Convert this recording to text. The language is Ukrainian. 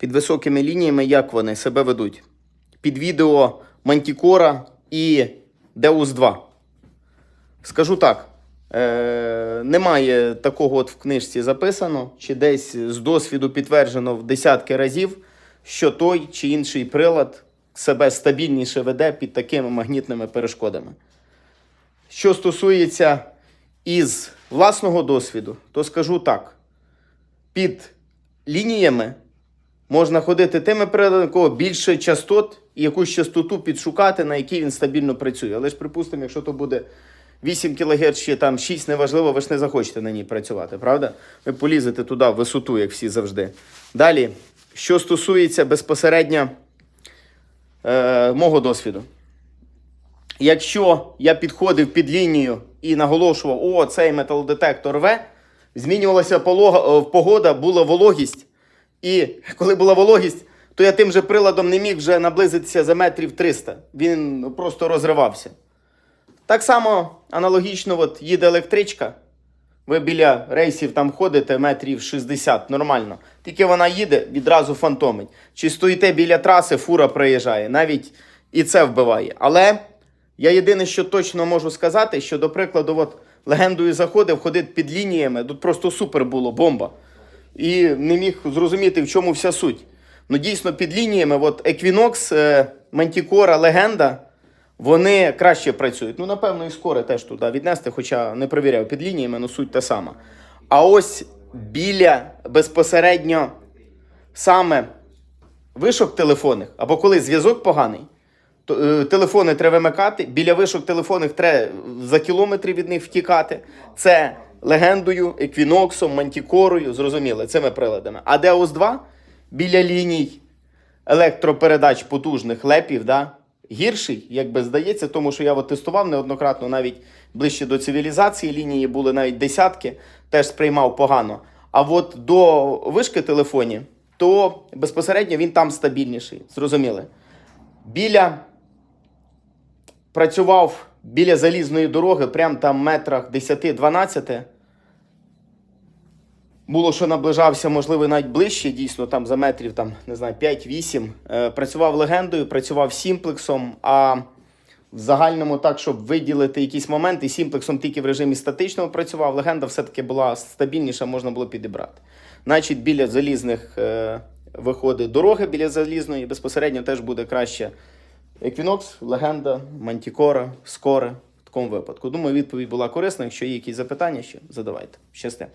під високими лініями, як вони себе ведуть. Під відео Мантікора і Deus 2. Скажу так. Е, немає такого от в книжці записано, чи десь з досвіду підтверджено в десятки разів, що той чи інший прилад себе стабільніше веде під такими магнітними перешкодами. Що стосується із власного досвіду, то скажу так: під лініями можна ходити тими приладами, більше частот і якусь частоту підшукати, на якій він стабільно працює. Але ж, припустимо, якщо то буде 8 кГц чи там 6, неважливо, ви ж не захочете на ній працювати, правда? Ви полізете туди в висоту, як всі завжди. Далі, що стосується безпосередньо е, мого досвіду. Якщо я підходив під лінію і наголошував, о, цей металодетектор В, змінювалася полога, е, погода, була вологість. І коли була вологість, то я тим же приладом не міг вже наблизитися за метрів 300. Він просто розривався. Так само аналогічно от їде електричка. Ви біля рейсів там ходите метрів 60, нормально. Тільки вона їде, відразу фантомить. Чи стоїте біля траси, фура проїжджає. Навіть і це вбиває. Але я єдине, що точно можу сказати, що, до прикладу, от легендою заходив, ходить під лініями. Тут просто супер було, бомба. І не міг зрозуміти, в чому вся суть. Ну, дійсно, під лініями, от Equinox, е, Manticore, Легенда, вони краще працюють. Ну, напевно, і скоро теж туди віднести, хоча не перевіряв під лініями, ну суть та сама. А ось біля безпосередньо саме вишок телефонних, або коли зв'язок поганий, то, е, телефони треба вимикати, біля вишок телефонних треба за кілометри від них втікати. Це легендою, еквіноксом, мантікорою, зрозуміло, цими приладами. А Deus 2 біля ліній електропередач потужних лепів, да, гірший, як би здається, тому що я от тестував неоднократно, навіть ближче до цивілізації лінії були навіть десятки, теж сприймав погано. А от до вишки телефонів, то безпосередньо він там стабільніший, зрозуміли. Біля працював біля залізної дороги, прям там метрах 10-12. Було, що наближався, можливо, навіть ближче, дійсно, там за метрів там, не знаю, 5-8. Е, працював легендою, працював сімплексом, а в загальному так, щоб виділити якісь моменти, сімплексом тільки в режимі статичного працював. Легенда все-таки була стабільніша, можна було підібрати. Значить, біля залізних е, виходить дороги, біля залізної, безпосередньо теж буде краще Equinox, легенда, Мантікора, Скоре в такому випадку. Думаю, відповідь була корисна. Якщо є якісь запитання, ще задавайте. Щасти.